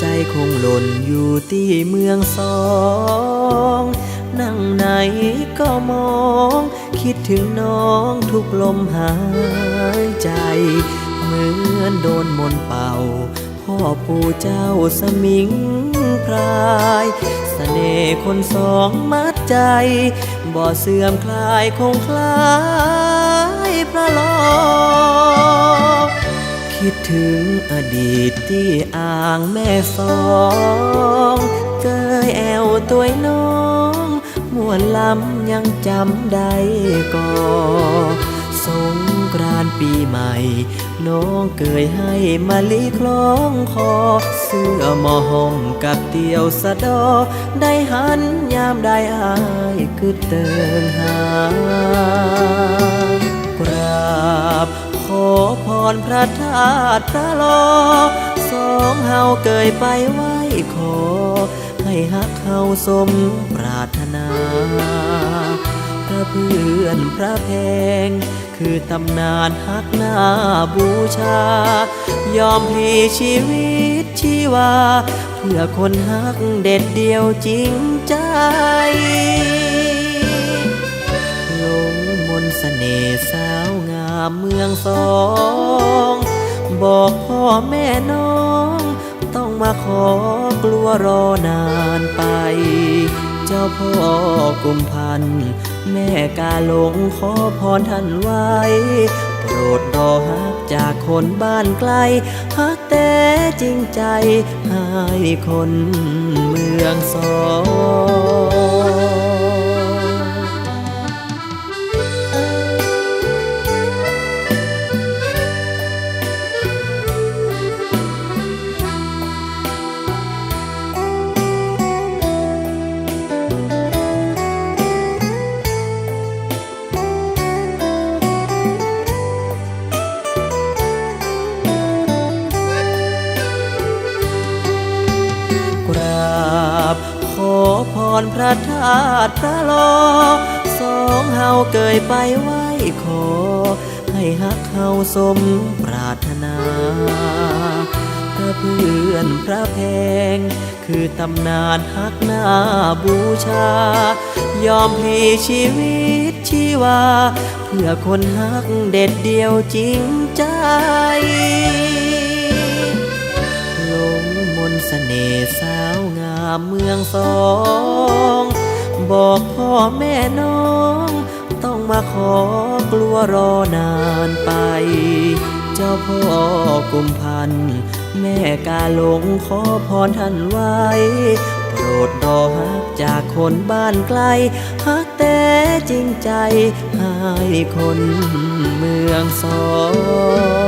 ใจคงหล่นอยู่ที่เมืองสอง นั่งไหนก็มอง คิดถึงน้องทุกลมหายใจ เหมือนโดนมนต์เป่า พ่อปู่เจ้าสมิงพรายสเสน่ห์คนสองมัดใจ บ่เสื่อมคลายคงคล้ายพระลอก คิดถึงอดีตที่อ่างแม่สองเกยแอวตัวน้องมวนลำยังจำได้ก่อสงกรานปีใหม่ น้องเกยให้มาลีคล้องคอ เสื้อมอห่มกับเตียวสะดอ ได้หันยามได้อายคือเติงหากราบขอ พรพระธาตุพระลอสองเฮาเกยไปไหว้ขอ ให้ฮักเฮาสมปรารถนา พระเพื่อนพระแพง คือตำนานฮักหน้าบูชา ยอมพลีชีวิตชีวา เพื่อคนฮักเด็ดเดียวจริงใจลงมนต์เสน่ห์สาวามเมืองสอง บอกพ่อแม่น้อง ต้องมาขอกลัวรอนานไป เจ้าพ่อกุมพัน แม่กาหลงขอพรท่านไว้ โปรดรอฮักจากคนบ้านไกลฮักแต่จริงใจให้คนเมืองสอง ราบ ขอพรพระธาตุพระลอ สองเฮาเกยไปไหว้ขอ ให้ฮักเฮาสมปรารถนาพระเพื่อนพระแพง คือตำนานฮักหน้าบูชา ยอมพลีชีวิตชีวา เพื่อคนฮักเด็ดเดียวจริงใจามเมืองสอง บอกพ่อแม่น้อง ต้องมาขอกลัวรอนานไป เจ้าพ่อกุมพัน แม่กาหลงขอพรท่านไว้ โปรดรอฮักจากคนบ้านไกลฮักแต่จริงใจให้คนเมืองสอง